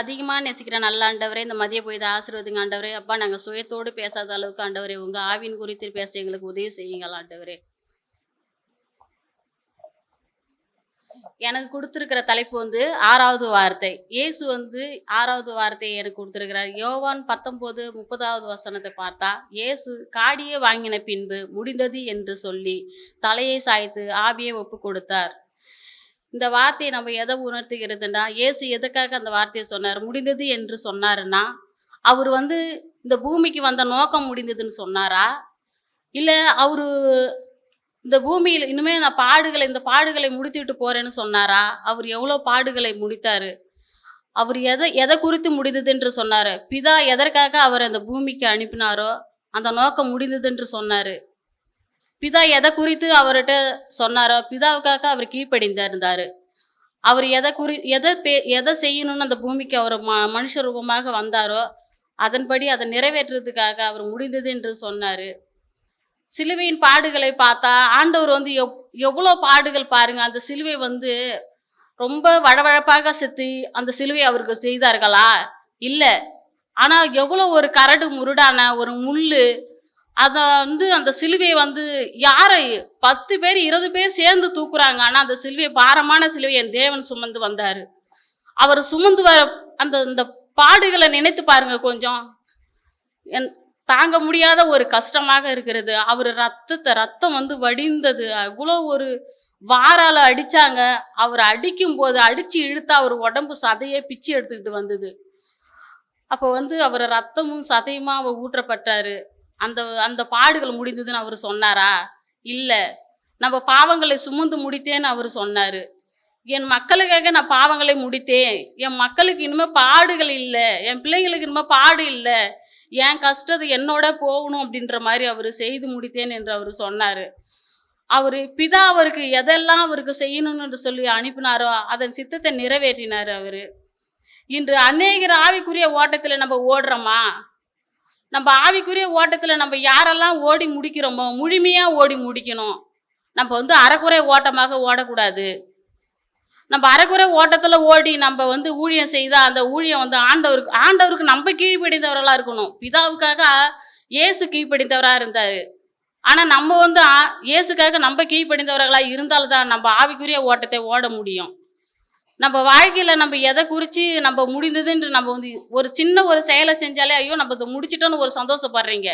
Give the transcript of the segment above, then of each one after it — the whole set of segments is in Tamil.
அதிகமாக நேசிக்கிற நல்ல ஆண்டவரே இந்த மதிய போய் ஆசீர்வதிங்க ஆண்டவரே. அப்பா நாங்கள் சுயத்தோடு பேசாத அளவுக்கு ஆண்டவரே உங்கள் ஆவின் குறித்து பேச எங்களுக்கு உதவி செய்யுங்கள் ஆண்டவரே. எனக்கு கொடுத்துருக்கிற தலைப்பு வந்து ஆறாவது வார்த்தை. இயேசு வந்து ஆறாவது வார்த்தையை எனக்கு கொடுத்துருக்கிறார். யோவான் பத்தொம்போது முப்பதாவது வசனத்தை பார்த்தா இயேசு காடியே வாங்கின பின்பு முடிந்தது என்று சொல்லி தலையை சாய்த்து ஆவியை ஒப்பு கொடுத்தார் இந்த வார்த்தையை நம்ம எதை உணர்த்துகிறதுனா இயேசு எதுக்காக அந்த வார்த்தையை சொன்னார்? முடிந்தது என்று சொன்னாருன்னா அவர் வந்து இந்த பூமிக்கு வந்த நோக்கம் முடிந்ததுன்னு சொன்னாரா? இல்லை அவரு இந்த பூமியில் இனிமே நான் பாடுகளை இந்த பாடுகளை முடித்துட்டு போறேன்னு சொன்னாரா? அவர் எவ்வளோ பாடுகளை முடித்தாரு? அவர் எதை எதை குறித்து முடிந்தது என்று சொன்னார்? பிதா எதற்காக அவர் அந்த பூமிக்கு அனுப்பினாரோ அந்த நோக்கம் முடிந்தது என்று சொன்னார். பிதா எதை குறித்து அவர்கிட்ட சொன்னாரோ பிதாவுக்காக அவர் கீழ்ப்படிந்திருந்தார். அவர் எதை குறி எதை பே எதை செய்யணும்னு அந்த பூமிக்கு அவர் ம மனுஷ ரூபமாக வந்தாரோ அதன்படி அதை நிறைவேற்றுறதுக்காக அவர் முடிந்தது என்று சொன்னார். சிலுவையின் பாடுகளை பார்த்தா ஆண்டவர் வந்து எவ் எவ்வளோ பாடுகள் பாருங்கள் அந்த சிலுவை வந்து ரொம்ப வழவழப்பாக செத்து அந்த சிலுவை அவருக்கு செய்தார்களா? இல்லை. ஆனால் எவ்வளோ ஒரு கரடு முருடான ஒரு முள் அதை வந்து அந்த சிலுவையை வந்து யாரை பத்து பேர் இருபது பேர் சேர்ந்து தூக்குறாங்க. ஆனால் அந்த சிலுவையை பாரமான சிலுவை என் தேவன் சுமந்து வந்தார். அவர் சுமந்து வர அந்த அந்த பாடுகளை நினைத்து பாருங்க கொஞ்சம். என் தாங்க முடியாத ஒரு கஷ்டமாக இருக்கிறது. அவர் ரத்தத்தை ரத்தம் வந்து வடிந்தது. அவ்வளோ ஒரு வாரால அடிச்சாங்க. அவர் அடிக்கும் போது அடிச்சு இழுத்து அவர் உடம்பு சதையே பிச்சு எடுத்துக்கிட்டு வந்தது. அப்போ வந்து அவர் ரத்தமும் சதையுமா அவர் ஊற்றப்பட்டாரு. அந்த அந்த பாடுகள் முடிந்ததுன்னு அவர் சொன்னாரா? இல்லை. நம்ம பாவங்களை சுமந்து முடித்தேன்னு அவர் சொன்னார். என் மக்களுக்காக நான் பாவங்களை முடித்தேன். என் மக்களுக்கு இனிமேல் பாடுகள் இல்லை. என் பிள்ளைங்களுக்கு இனிமேல் பாடு இல்லை. என் கஷ்டத்தை என்னோட போகணும் அப்படின்ற மாதிரி அவர் செய்து முடித்தேன் என்று அவர் சொன்னார். அவர் பிதா அவருக்கு எதெல்லாம் அவருக்கு செய்யணும்னு சொல்லி அனுப்பினாரோ அதன் சித்தத்தை நிறைவேற்றினார் அவர். இன்று அநேகர் ஆவிக்குரிய ஓட்டத்தில் நம்ம ஓடுறோமா? நம்ம ஆவிக்குரிய ஓட்டத்தில் நம்ம யாரெல்லாம் ஓடி முடிக்கிறோமோ முழுமையாக ஓடி முடிக்கணும். நம்ம வந்து அறக்குறை ஓட்டமாக ஓடக்கூடாது. நம்ம அரைக்குறை ஓட்டத்தில் ஓடி நம்ம வந்து ஊழியம் செய்தால் அந்த ஊழியம் வந்து ஆண்டவருக்கு ஆண்டவருக்கு நம்ம கீழ்ப்படிந்தவர்களாக இருக்கணும். பிதாவுக்காக இயேசு கீழ்ப்படிந்தவராக இருந்தார். ஆனால் நம்ம வந்து ஆ- இயேசுக்காக நம்ம கீழ்ப்படிந்தவர்களாக இருந்தால்தான் நம்ம ஆவிக்குரிய ஓட்டத்தை ஓட முடியும். நம்ம வாழ்க்கையில் நம்ம எதை குறித்து நம்ம முடிந்ததுன்ற நம்ம வந்து ஒரு சின்ன ஒரு செயலை செஞ்சாலே ஐயோ நம்ம இதை முடிச்சிட்டோன்னு ஒரு சந்தோஷப்படுறீங்க.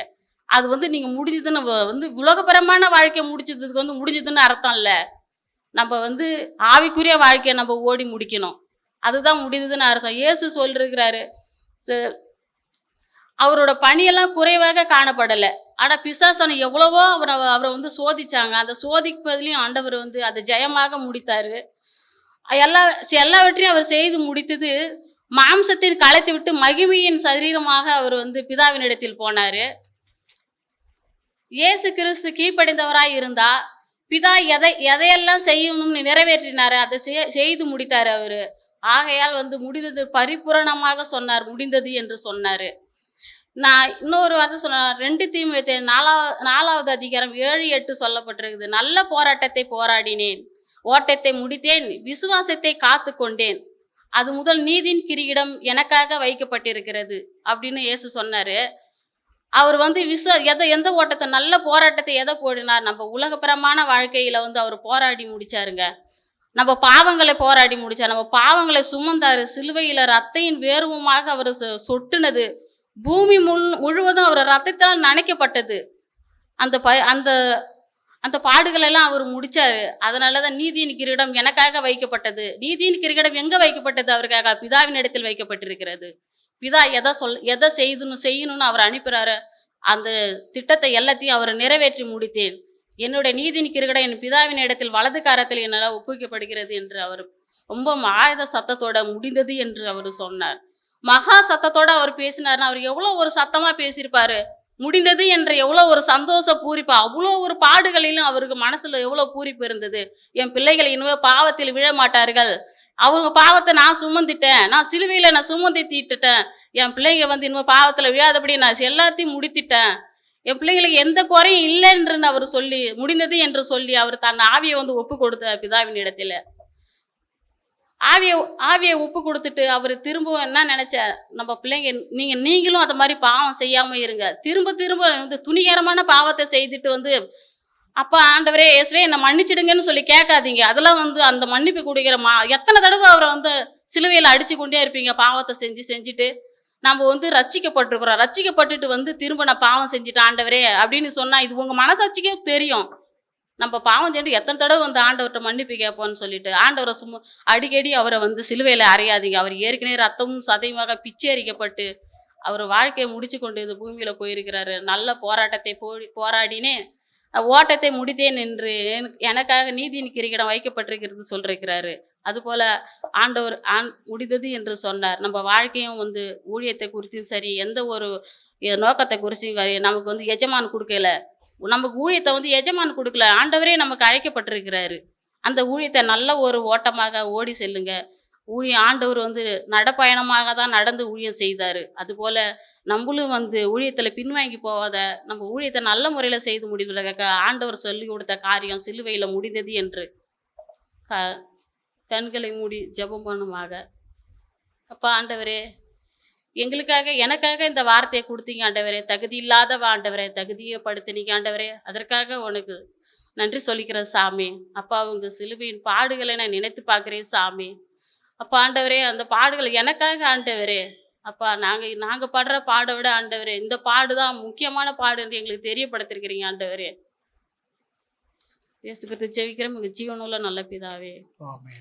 அது வந்து நீங்கள் முடிஞ்சதுன்னு வந்து உலகபரமான வாழ்க்கையை முடிச்சதுக்கு வந்து முடிஞ்சதுன்னு அர்த்தம் இல்லை. நம்ம வந்து ஆவிக்குரிய வாழ்க்கையை நம்ம ஓடி முடிக்கணும். அதுதான் முடிந்ததுன்னு அர்த்தம். இயேசு சொல்லிருக்கிறாரு அவரோட பணியெல்லாம் குறைவாக காணப்படலை. ஆனால் பிசாசனை எவ்வளவோ அவரை அவரை வந்து சோதிச்சாங்க. அந்த சோதிப்பதுலேயும் ஆண்டவர் வந்து அதை ஜெயமாக முடித்தார். எல்லா எல்லாவற்றையும் அவர் செய்து முடித்தது மாம்சத்தில் களைத்து விட்டு மகிமையின் சரீரமாக அவர் வந்து பிதாவினிடத்தில் போனார். இயேசு கிறிஸ்து கீழ்ப்படைந்தவராய் இருந்தா பிதா எதை எதையெல்லாம் செய்யணும்னு நிறைவேற்றினார் அதை செய்- செய்து முடித்தார் அவர். ஆகையால் வந்து முடிந்தது பரிபூரணமாக சொன்னார் முடிந்தது என்று சொன்னார். நான் இன்னொரு வார்த்தை சொன்ன ரெண்டு தீமை நாலாவது நாலாவது அதிகாரம் ஏழு எட்டு சொல்லப்பட்டிருக்குது நல்ல போராட்டத்தை போராடினேன். ஓட்டத்தை முடித்தேன் விசுவாசத்தை காத்து கொண்டேன் அது முதல் நீதியின் கிரீடம் எனக்காக வைக்கப்பட்டிருக்கிறது அப்படின்னு இயேசு சொன்னாரு. அவர் வந்து விஸ்வ எதை எந்த ஓட்டத்தை நல்ல போராட்டத்தை எதை போடினார்? நம்ம உலகப்பிரமான வாழ்க்கையில வந்து அவர் போராடி முடிச்சாருங்க. நம்ம பாவங்களை போராடி முடிச்சார். நம்ம பாவங்களை சுமந்தாரு. சிலுவையில ரத்தையின் வேர்வமாக அவர் சொ- சொட்டுனது. பூமி முழு முழுவதும் அவர் ரத்தத்தால் நனைக்கப்பட்டது. அந்த ப அந்த அந்த பாடுகளெல்லாம் அவர் முடிச்சாரு. அதனால தான் நீதியின் கிரீடம் எனக்காக வைக்கப்பட்டது. நீதியின் கிரீடம் எங்க வைக்கப்பட்டது? அவருக்காக பிதாவின் இடத்தில் வைக்கப்பட்டிருக்கிறது. பிதா எதை சொல் எதை செய்யணும் செய்யணும்னு அவர் அனுப்புறாரு. அந்த திட்டத்தை எல்லாத்தையும் அவர் நிறைவேற்றி முடித்தேன். என்னுடைய நீதியின் கிரீடம் என் பிதாவின் இடத்தில் வலது காரத்தில் என்னால் ஒப்புவிக்கப்படுகிறது என்று அவர் ரொம்ப ஆயுத சத்தத்தோட முடிந்தது என்று அவர் சொன்னார். மகா சத்தத்தோட அவர் பேசினார்னா அவர் எவ்வளோ ஒரு சத்தமாக பேசியிருப்பாரு. முடிந்தது என்ற எவ்வளோ ஒரு சந்தோஷ பூரிப்பு அவ்வளோ ஒரு பாடுகளிலும் அவருக்கு மனசில் எவ்வளோ பூரிப்பு இருந்தது. என் பிள்ளைகள் இனிமே பாவத்தில் விழ மாட்டார்கள். அவங்க பாவத்தை நான் சுமந்துட்டேன். நான் சிலுவையில் நான் சுமந்து தீட்டுட்டேன். என் பிள்ளைங்க வந்து இனிமேல் பாவத்தில் விழாதபடி நான் எல்லாத்தையும் முடித்திட்டேன். என் பிள்ளைங்களுக்கு எந்த குறையும் இல்லைன்னு அவர் சொல்லி முடிந்தது என்று சொல்லி அவர் தன் ஆவியை வந்து ஒப்பு கொடுத்த பிதாவின் இடத்துல. ஆவியை ஆவியை உப்பு கொடுத்துட்டு அவர் திரும்ப என்ன நினைச்ச நம்ம பிள்ளைங்க நீங்க நீங்களும் அதை மாதிரி பாவம் செய்யாம இருங்க. திரும்ப திரும்ப வந்து துணிகரமான பாவத்தை செய்துட்டு வந்து அப்பா ஆண்டவரே இயேசுவே என்னை மன்னிச்சிடுங்கன்னு சொல்லி கேட்காதீங்க. அதெல்லாம் வந்து அந்த மன்னிப்பு கொடுக்கிற மா எத்தனை தடவை அவரை வந்து சிலுவையில் அடிச்சு கொண்டே இருப்பீங்க பாவத்தை செஞ்சு செஞ்சுட்டு. நம்ம வந்து ரட்சிக்கப்பட்டிருக்கிறோம். ரட்சிக்கப்பட்டுட்டு வந்து திரும்ப நான் பாவம் செஞ்சுட்டேன் ஆண்டவரே அப்படின்னு சொன்னால் இது உங்கள் மனசாட்சிக்கே தெரியும். நம்ம பாவம் செஞ்சு எத்தனை தடவை வந்து ஆண்டவர்கிட்ட மன்னிப்பு கேட்போம்னு சொல்லிட்டு ஆண்டவரை சும்மா அடிக்கடி அவரை வந்து சிலுவையில் அறையாதீங்க. அவர் ஏற்கனவே ரத்தமும் சதையுமாக பிச்சை அரிக்கப்பட்டு அவர் வாழ்க்கையை முடிச்சு கொண்டு இந்த பூமியில் போயிருக்கிறாரு. நல்ல போராட்டத்தை போடி போராடினே ஓட்டத்தை முடித்தேன் என்று எனக்கு- எனக்காக நீதியின் கிரிக்கிடம் வைக்கப்பட்டிருக்கிறது சொல்லிருக்கிறாரு. அதுபோல ஆண்டவர் ஆண் முடிந்தது என்று சொன்னார். நம்ம வாழ்க்கையும் வந்து ஊழியத்தை குறித்தும் சரி எந்த ஒரு நோக்கத்தை குறிச்சும் சரி நமக்கு வந்து எஜமான் கொடுக்கல. நமக்கு ஊழியத்தை வந்து எஜமான் கொடுக்கல. ஆண்டவரே நமக்கு அழைக்கப்பட்டிருக்கிறாரு. அந்த ஊழியத்தை நல்ல ஒரு ஓட்டமாக ஓடி செல்லுங்க. ஊழியம் ஆண்டவர் வந்து நடப்பயணமாக தான் நடந்து ஊழியம் செய்தார். அதுபோல் நம்மளும் வந்து ஊழியத்தில் பின்வாங்கி போகாத நம்ம ஊழியத்தை நல்ல முறையில் செய்து முடிவதற்காக ஆண்டவர் சொல்லி கொடுத்த காரியம் சிலுவையில் முடிந்தது என்று. க கண்களை மூடி ஜெபம் பண்ணுமாக. அப்பா ஆண்டவரே எங்களுக்காக எனக்காக இந்த வார்த்தையை கொடுத்தீங்க ஆண்டவரே. தகுதி இல்லாதவ ஆண்டவரே தகுதியை படுத்தினீங்க ஆண்டவரே. அதற்காக உனக்கு நன்றி சொல்லிக்கிறேன் சாமி. அப்பா அவங்க சிலுவையின் பாடுகளை நான் நினைத்து பார்க்குறேன் சாமி. அப்பா ஆண்டவரே அந்த பாடுகள் எனக்காக ஆண்டவரே. அப்பா நாங்கள் நாங்கள் பாடுற பாடை விட ஆண்டவரே இந்த பாடு தான் முக்கியமான பாடு என்று எங்களுக்கு தெரியப்படுத்திருக்கிறீங்க ஆண்டவரே. இயேசு கிறிஸ்து ஜெபிக்கிறோம். உங்கள் ஜீவனுள்ள நல்ல பிதாவே. ஆமென்.